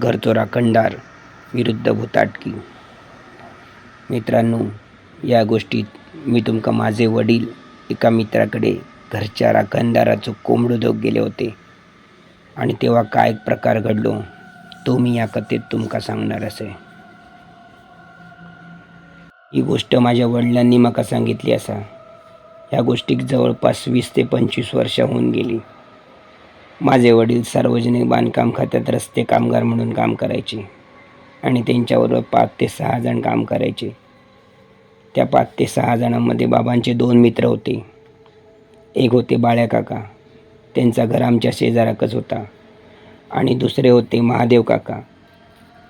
घरचोरा खंडार विरुद्ध भूताटकी. मित्रांनो या गोष्टीत मी तुमका माझे वडील एका मित्राकडे घरच्या राखणदाराचं कोंबडूदोग गेले होते. आणि तेव्हा काय प्रकार घडलो तो मी या कथेत तुमका सांगणार असे. ही गोष्ट माझ्या वडिलांनी माका सांगितली असा. या गोष्टीक जवळपास वीस ते पंचवीस वर्ष होऊन गेली. माझे वडील सार्वजनिक बांधकाम खात्यात रस्ते कामगार म्हणून काम करायचे आणि त्यांच्याबरोबर पाच ते सहा जण काम करायचे. त्या पाच ते सहा जणांमध्ये बाबांचे दोन मित्र होते. एक होते बाळ्या काका. त्यांचा घर आमच्या शेजाराकच होता. आणि दुसरे होते महादेव काका.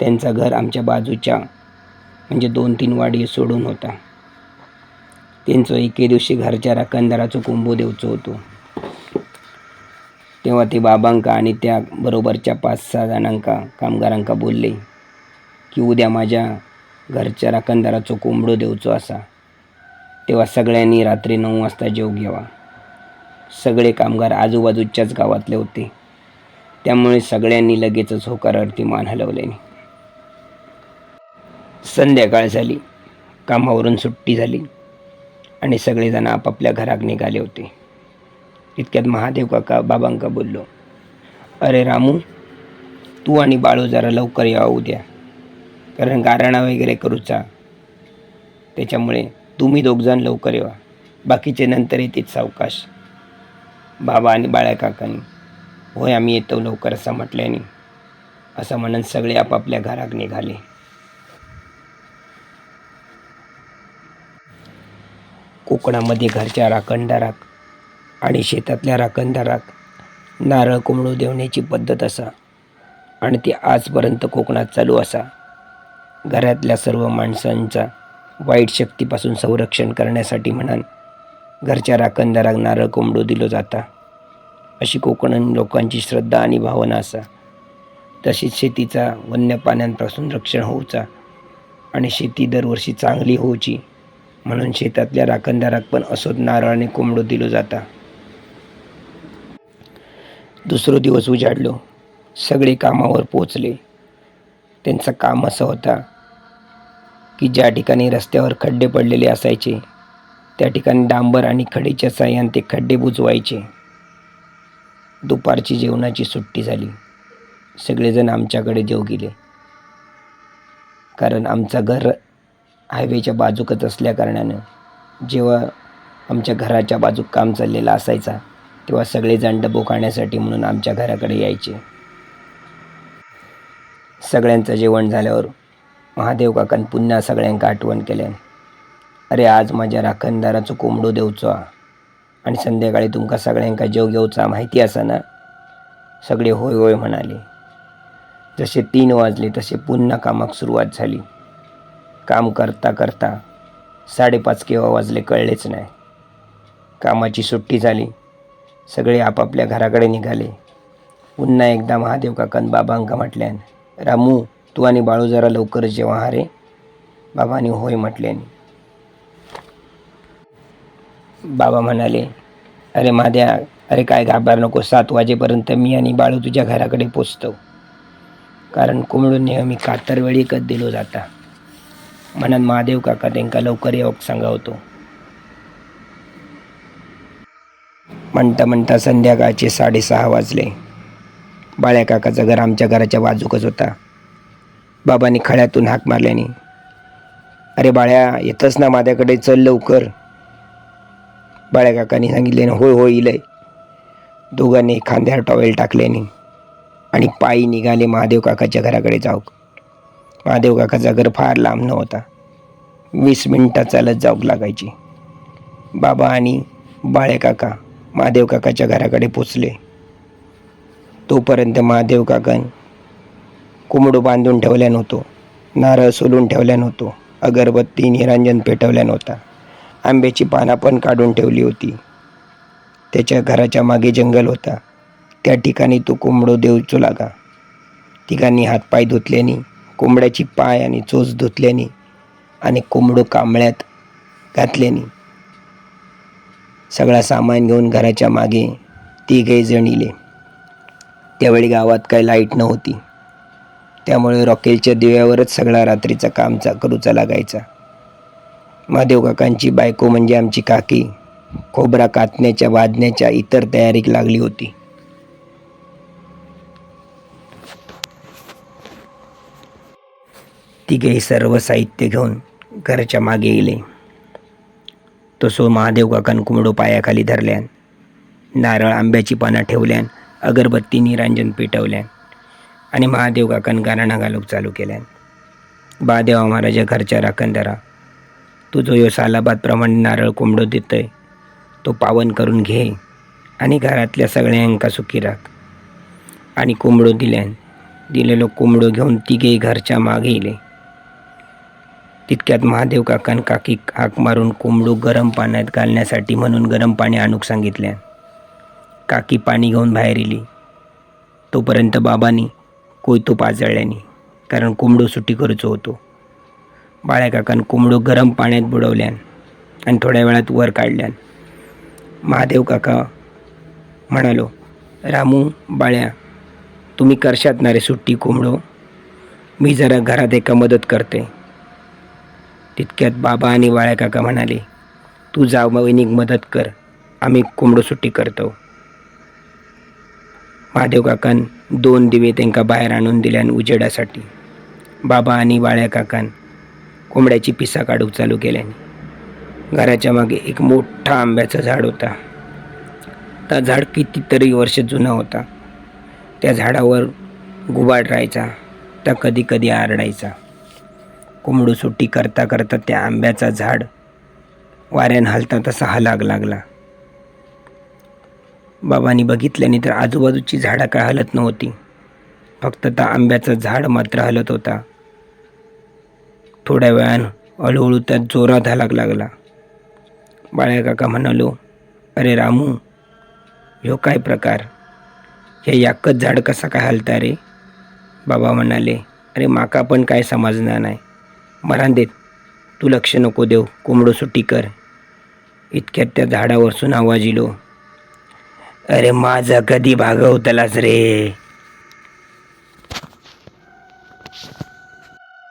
त्यांचं घर आमच्या बाजूच्या म्हणजे दोन तीन वाडी सोडून होता. त्यांचं एके दिवशी घरच्या राखणदाराचं कुंभो देवचं होतो. तेव्हा ते बाबांका आणि त्या बरोबरच्या पाच सहा जणांका कामगारांका बोलले की उद्या माझ्या घरच्या राखणदाराचो कोंबडो देवचो असा. तेव्हा सगळ्यांनी रात्री नऊ वाजता जेव घ्यावा सगळे कामगार आजूबाजूच्याच गावातले होते. त्यामुळे सगळ्यांनी लगेचच होकार अर्थी मान हलवल्याने. संध्याकाळ झाली. कामावरून सुट्टी झाली आणि सगळेजण आपापल्या घरात निघाले होते. इतक्यात महादेव काका बाबांका बोललो अरे रामू तू आणि बाळू जरा लवकर या उद्या कारण गाराणा वगैरे करूचा त्याच्यामुळे तुम्ही दोघजण लवकर येवा बाकीचे नंतर येतील सावकाश. बाबा आणि बाळ्या काकांनी. होय आम्ही येतो लवकर असं म्हटल्याने. असं म्हणून सगळे आपापल्या घरात निघाले. कोकणामध्ये घरच्या राखणदाराक आणि शेतातल्या राखणदाराक नारळ कोंबडू देवण्याची पद्धत असा आणि ती आजपर्यंत कोकणात चालू असा. घरातल्या सर्व माणसांचा वाईट शक्तीपासून संरक्षण करण्यासाठी म्हणान घरच्या राखणदाराक नारळ कोंबडू दिलो जाता अशी कोकण लोकांची श्रद्धा आणि भावना असा. तशीच शेतीचा वन्य पाण्यांपासून रक्षण होऊचा आणि शेती दरवर्षी चांगली होऊची म्हणून शेतातल्या राखणदाराक पण असोच नारळ आणि कोंबडो दिलो जाता. दुसरो दिवस उजाडलो. सगळे कामावर पोचले. त्यांचं काम असं होता की ज्या ठिकाणी रस्त्यावर खड्डे पडलेले असायचे त्या ठिकाणी डांबर आणि खडीच्या साह्याने ते खड्डे बुजवायचे. दुपारची जेवणाची सुट्टी झाली. सगळेजण आमच्याकडे जेव गेले. कारण आमचं घर हायवेच्या बाजूकच असल्या कारणानं जेव्हा आमच्या घराच्या बाजूक काम चाललेलं असायचा तेव्हा सगळेजण डबो खाण्यासाठी म्हणून आमच्या घराकडे यायचे. सगळ्यांचं जेवण झाल्यावर महादेव काकान पुन्हा सगळ्यांका आठवण केल्यान अरे आज माझ्या राखणदाराचो कोंबडो देवचो हा आणि संध्याकाळी तुमका सगळ्यांका जेव घेवचा माहिती असा ना? सगळे होय होय म्हणाले. जसे तीन वाजले तसे पुन्हा कामाक सुरुवात झाली. काम करता करता साडेपाच केव्हा वाजले कळलेच नाही. कामाची सुट्टी झाली. सगळे आपापल्या घराकडे निघाले. पुन्हा एकदा महादेव काकान बाबांका म्हटल्यान रामू तू आणि बाळू जरा लवकर जेव्हा हा रे बाबांनी होय म्हटल्याने. बाबा म्हणाले अरे माद्या अरे काय घाबर नको. सात वाजेपर्यंत मी आणि बाळू तुझ्या घराकडे पोचतो. कारण कोंबडून नेहमी कातरवेळी कत दिलो जाता. म्हणून महादेव काका त्यांका लवकर येऊक सांगावतो. म्हणता म्हणता संध्याकाळचे साडेसहा वाजले. बाळ्या काकाचं घर आमच्या घराच्या बाजूकच होता. बाबांनी खळ्यातून हाक मारल्याने अरे बाळ्या येतच ना माझ्याकडे चल लवकर. बाळ्या काकांनी सांगितले होय होय इलय. दोघांनी खांद्यावर टॉवेल टाकल्याने आणि पायी निघाले महादेव काकाच्या घराकडे जाऊक. महादेव काकाचा घर फार लांब नव्हता. वीस मिनटं चालत जाऊक लागायची. बाबा आणि बाळे काका महादेव काकाच्या घराकडे पोचले. तोपर्यंत महादेव काकान कोंबडू बांधून ठेवल्या नव्हतो. नारळ सोलून ठेवल्या नव्हतो. अगरबत्ती निरांजन पेटवल्या नव्हता. आंब्याची पानं पण काढून ठेवली होती. त्याच्या घराच्या मागे जंगल होता. त्या ठिकाणी तो कोंबडो देऊचू लागा ठिकाणी हातपाय धुतल्याने कोंबड्याची पाय आणि चोच धुतल्याने आणि कोंबडो कांबळ्यात घातल्याने सगळा सामान घेऊन घराच्या मागे तिघे जण इले. त्यावेळी गावात काही लाइट नव्हती. त्यामुळे रॉकेलच्या दिव्यावरच सगळा रात्रीचा कामचा करूचा लागायचा. महादेव काकांची बायको म्हणजे आमची काकी खोबरा कातण्याच्या वाजण्याच्या इतर तयारीक लागली होती. तिघेही सर्व साहित्य घेऊन घराच्या मागे गेले तसो महादेव काकान कुंबडो पायाखाली धरल्यान नारळ आंब्याची पानं ठेवल्यान अगरबत्ती निरांजन पेटवल्यान आणि महादेव काकान गाराणा घालूक चालू केल्यान. बादेवा महाराजा घरच्या राखणदारा तुझो जो यो सालाबादप्रमाणे नारळ कोंबडो देतय तो पावन करून घे आणि घरातल्या सगळ्यांका सुखी राख. आणि कोंबडो दिल्यान दिलेलो कोंबडो घेऊन तिघे घरच्या मागे येले तितक्यात महादेव काकान काकी हाक मारून कोंबडू गरम पाण्यात घालण्यासाठी म्हणून गरम पाणी आणूक सांगितल्या काकी पाणी घेऊन बाहेर येली तोपर्यंत बाबांनी कोयतो पाजळल्यानी कारण कोंबडो सुट्टी करूचो होतो. बाळ्या काकान कोंबडो गरम पाण्यात बुडवल्यान आणि थोड्या वेळात वर काढल्यान महादेव काका म्हणालो रामू बाळ्या तुम्ही करशात ना रे सुट्टी कोंबडो? मी जरा घरात एका मदत करते. तितक्यात बाबा आणि वाळ्या काका म्हणाले तू जाव वहिनीक मदत कर आम्ही कोंबडो सुट्टी करतो. महादेव काकान दोन दिवे त्यांका बाहेर आणून दिल्यान उजेडासाठी बाबा आणि वाळ्या काकान कोंबड्याची पिसा काढूक चालू केल्याने घराच्या मागे एक मोठा आंब्याचं झाड होता. त्या झाड कितीतरी वर्ष जुना होता. त्या झाडावर गुबाड राहायचा त्या कधी कधी आरडायचा. कोंबडू सुट्टी करता करता त्या आंब्याचा झाड वाऱ्यानं हलता तसा हलाग लागला. बाबांनी बघितल्याने तर आजूबाजूची झाडं काय हलत नव्हती. फक्त त्या आंब्याचं झाड मात्र हलत होता. थोड्या वेळानं हळूहळू त्यात जोरात हलाग लागला. बाळ्या काका म्हणालो अरे रामू ह्यो काय प्रकार? हे याकच झाड कसा काय हलता रे? बाबा म्हणाले अरे माका पण काय समजणार नाही. मरांदेत तू लक्ष नको देऊ कोंबडो सुट्टी कर. इतक्यात त्या झाडावरसून आवाज इलो अरे माझा कधी भागवतलाच रे?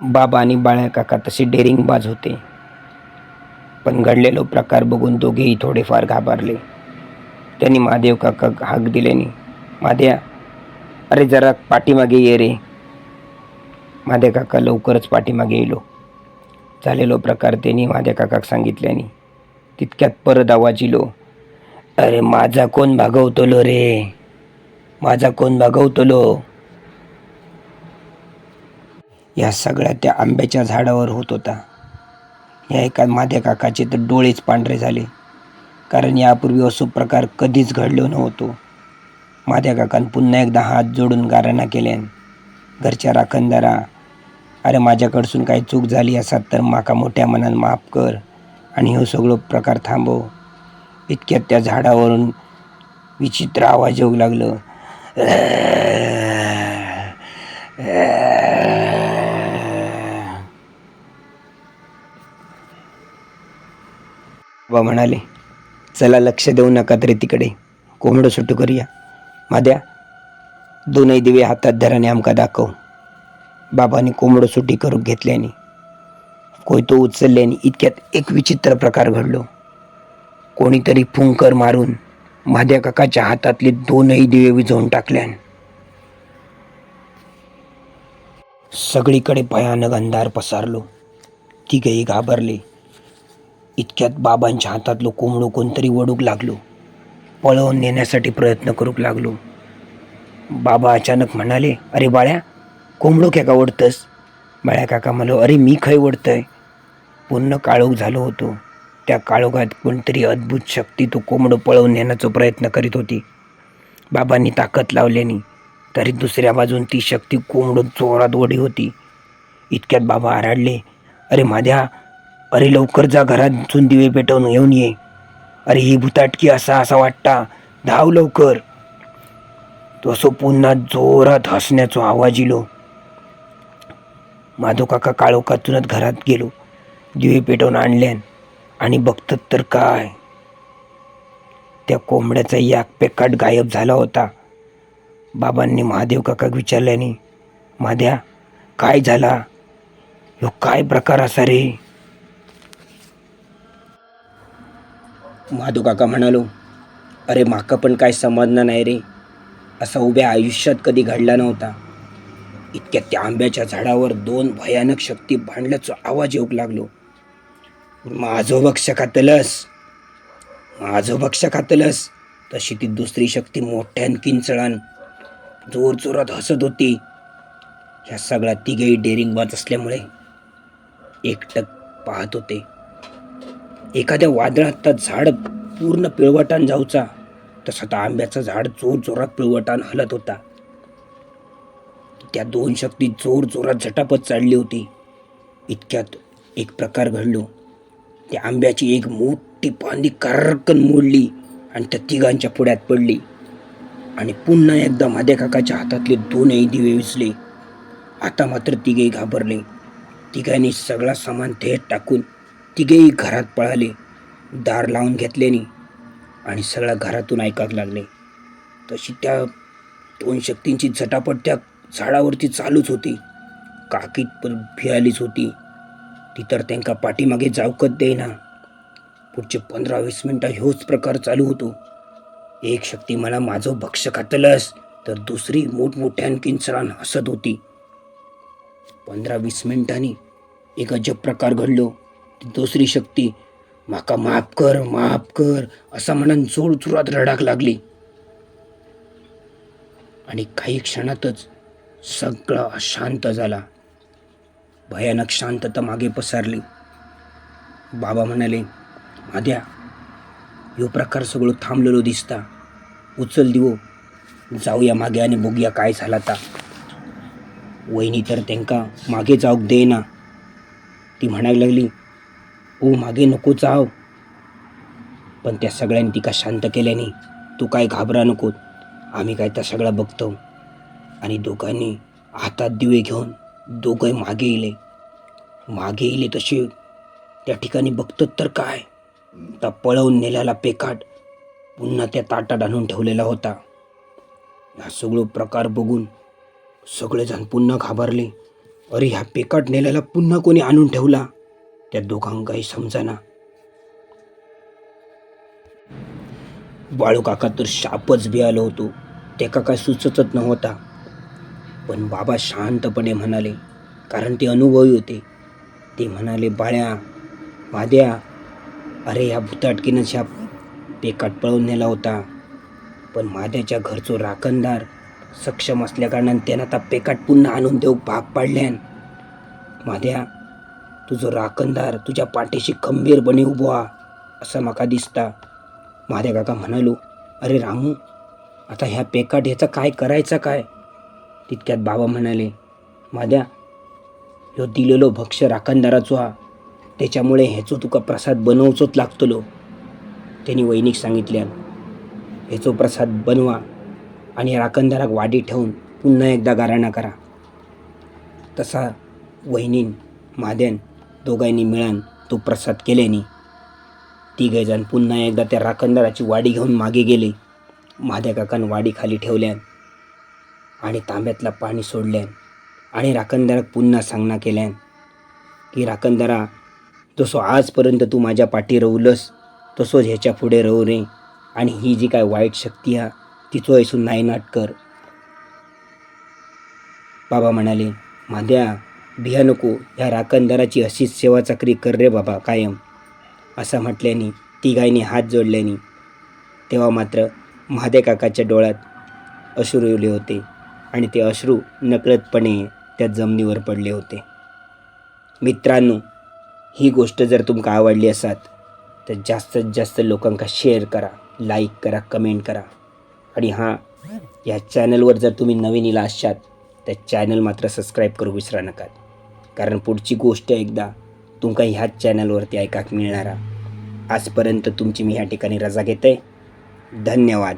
बाबा आणि बाळ्या काका तसे डेरिंग बाज होते. पण घडलेलो प्रकार बघून दोघेही थोडेफार घाबरले. त्यांनी महादेव काका हाक दिल्याने महाद्या अरे जरा पाठीमागे ये रे. महादेव काका लवकरच पाठीमागे येलो. झालेलो प्रकार त्यांनी माझ्या काकाक सांगितल्याने. तितक्यात परत आवाजिलो अरे माझा कोण भागवतलो रे? माझा कोण भागवतलो? या सगळ्या त्या आंब्याच्या झाडावर होत होता. या एका माझ्या काकाचे तर डोळेच पांढरे झाले कारण यापूर्वी असो प्रकार कधीच घडलो नव्हतो. माझ्या काकान पुन्हा एकदा हात जोडून गाराणा केल्यान घरच्या राखणदारा अरे माझ्याकडसून काही चूक झाली असत तर माका मोठ्या मनान माफ कर आणि हो सगळं प्रकार थांबव. इतक्यात त्या झाडावरून विचित्र आवाज येऊ लागलं. बाबा म्हणाले चला लक्ष देऊ नका तरी तिकडे. कोंबडं सुट्टू करूया. माद्या दोनही दिवे हातात धराने आमका दाखव. बाबांनी कोंबडं सुट्टी करून घेतल्याने. कोयतो उचलल्याने इतक्यात एक विचित्र प्रकार घडलो. कोणीतरी फुंकर मारून माझ्या काकाच्या हातातले दोनही दिवे विझवून टाकल्यान. सगळीकडे भयानक अंधार पसारलो. तिघेही घाबरले. इतक्यात बाबांच्या हातातलं कोंबडं कोणतरी वडूक लागलो. पळवून नेण्यासाठी प्रयत्न करूक लागलो. बाबा अचानक म्हणाले अरे बाळ्या कोंबडो काका का ओढतस? बाळ्या काका म्हणलो अरे मी खय ओढतंय? पूर्ण काळोख झालो होतो. त्या काळोखात कोणतरी अद्भुत शक्ती तो कोंबडो पळवून नेण्याचा प्रयत्न करीत होती. बाबांनी ताकद लावल्याने तरी दुसऱ्या बाजून ती शक्ती कोंबडो जोरात ओढी होती. इतक्यात बाबा आराडले अरे माझ्या अरे लवकर जा घरातून दिवे पेटवून घेऊन ये. अरे ही भुताटकी असा असा वाटता धाव लवकर. तसं पुन्हा जोरात हसण्याचा आवाज इलो. माधव काका काळोखातूनच घरात गेलो. दिवे पेटवून आणल्यान आणि बघतात तर काय? त्या कोंबड्याचा याक पेकाट गायब झाला होता. बाबांनी महादेव काका विचारल्याने माध्या काय झाला? ह्यो काय प्रकार असा रे? माधू काका म्हणालो अरे माका पण काय समजणार नाही रे. असा उभ्या आयुष्यात कधी घडला नव्हता. इतक्या त्या आंब्याच्या झाडावर दोन भयानक शक्ती भांडल्याचा आवाज येऊ लागलो. माझो भक्ष खातलस माझं भक्ष खातलस तशी ती दुसरी शक्ती मोठ्यान किंचळान जोर जोरात हसत होती. ह्या सगळ्या तिघेही डेरिंगबाज असल्यामुळे एकटक पाहत होते. एखाद्या वादळात तर झाड पूर्ण पिळवटान जाऊचा तसा तर आंब्याचं झाड जोर जोरात पिळवटान हलत होता. त्या दोन शक्ती जोर जोरात झटापत चालली होती. इतक्यात एक प्रकार घडलो. त्या आंब्याची एक मोठी पांदी कार्रकन मोडली आणि त्या तिघांच्या पुढ्यात पडली. आणि पुन्हा एकदा माझ्या काकाच्या हातातले दोनही दिवे विसले. आता मात्र तिघेही घाबरले. तिघांनी सगळा सामान थेट टाकून तिघेही घरात पळाले. दार लावून घेतल्याने आणि सगळ्या घरातून ऐकायला लागले. तशी त्या दोन शक्तींची झटापट त्या झाडावरती चालूच होती. काकीत पण भियालीच होती. ती तर त्यांका पाठीमागे जावकत देईना. पुढचे पंधरा वीस मिनटं ह्योच प्रकार चालू होतो. एक शक्ती मला माझं भक्ष खातलंस तर दुसरी मोठमोठ्यान किंचरान हसत होती. पंधरा वीस मिनटांनी एक अजब प्रकार घडलो. ती दुसरी शक्ती माका माफ कर माफ कर असा म्हणून जोर जोरात रडाक लागली. आणि काही क्षणातच सगळं अशांत झाला. भयानक शांतता मागे पसरली. बाबा म्हणाले माद्या ह्यो प्रकार सगळं थांबलेलो दिसता. उचल दिवो. जाऊया मागे आणि बघूया काय झाला ता. वहिनी तर त्यांका मागे जाऊक देना ती म्हणायला लागली ओ मागे नको जाव. पण त्या सगळ्यांनी तिका शांत केल्याने तू काय घाबरा नको आम्ही काय त्या सगळा बघतो. आणि दोघांनी हातात दिवे घेऊन दोघंही मागे येले मागे येले तसे त्या ठिकाणी बघतात तर काय? त्या पळवून नेलेला पेकाट पुन्हा त्या ताटात आणून ठेवलेला होता. हा सगळं प्रकार बघून सगळेजण पुन्हा घाबरले. अरे ह्या पेकाट नेल्याला पुन्हा कोणी आणून ठेवला? त्या दोघांकाही समजाना. बाळू काका तर शापच बियालो होतो. त्याका काय सुचतच नव्हता. पण बाबा शांतपणे म्हणाले कारण ते अनुभवी होते. ते म्हणाले बाळ्या वाद्या अरे ह्या भुताटकीनं ह्या पेकाट पळवून नेला होता. पण माझ्याच्या घरचो राखणदार सक्षम असल्याकारणान त्यानं आता पेकाट पुन्हा आणून देऊ भाग पाडल्यान माद्या तुझो राखणदार तुझ्या पाठीशी खंबीरपणे उभो असं माका दिसता. माझ्या काका म्हणालो अरे रामू आता ह्या पेकाट ह्याचा काय करायचा काय? तितक्यात बाबा म्हणाले माद्या ह्यो दिलेलो भक्ष राखणदाराचो हा. त्याच्यामुळे ह्याचो तुका प्रसाद बनवचोच लागतलो. त्यांनी वैनिक सांगितल्यान ह्याचो प्रसाद बनवा आणि राखणदाराक वाडी ठेवून पुन्हा एकदा गाराणा करा. तसा वहिनीन माद्यान दोघांनी मिळान तो प्रसाद केल्याने तिघे जण पुन्हा एकदा त्या राखणदाराची वाडी घेऊन मागे गेले. माझ्या काकान वाडी खाली ठेवल्यान आणि तांब्यातला पाणी सोडल्यान आणि राखणदाराक पुन्हा सांगना केल्यान की राखणदारा जसो आजपर्यंत तू माझ्या पाठी रवलस तसोच ह्याच्या पुढे रवू रे. आणि ही जी काय वाईट शक्ती हा तिचो ऐसून नायनाट कर. बाबा म्हणाले माद्या भिया नको ह्या राखणदाराची अशीच सेवा चाकरी कर रे बाबा कायम. असं म्हटल्याने तिघाईने हात जोडल्याने तेव्हा मात्र महादे काकाच्या डोळ्यात अश्रू येले होते. आणि ते अश्रू नकळतपणे त्या जमिनीवर पडले होते. मित्रांनो ही गोष्ट जर तुमका आवडली असात तर जास्तीत जास्त लोकांका शेअर करा लाईक करा कमेंट करा. आणि हां या चॅनलवर जर तुम्ही नवीन इला असात तर चॅनल मात्र सबस्क्राईब करू विसरा नका. कारण पुढची गोष्ट एकदा तुमका ह्याच चॅनलवरती ऐकाक मिळणारा. आजपर्यंत तुमची मी ह्या ठिकाणी रजा घेते धन्यवाद.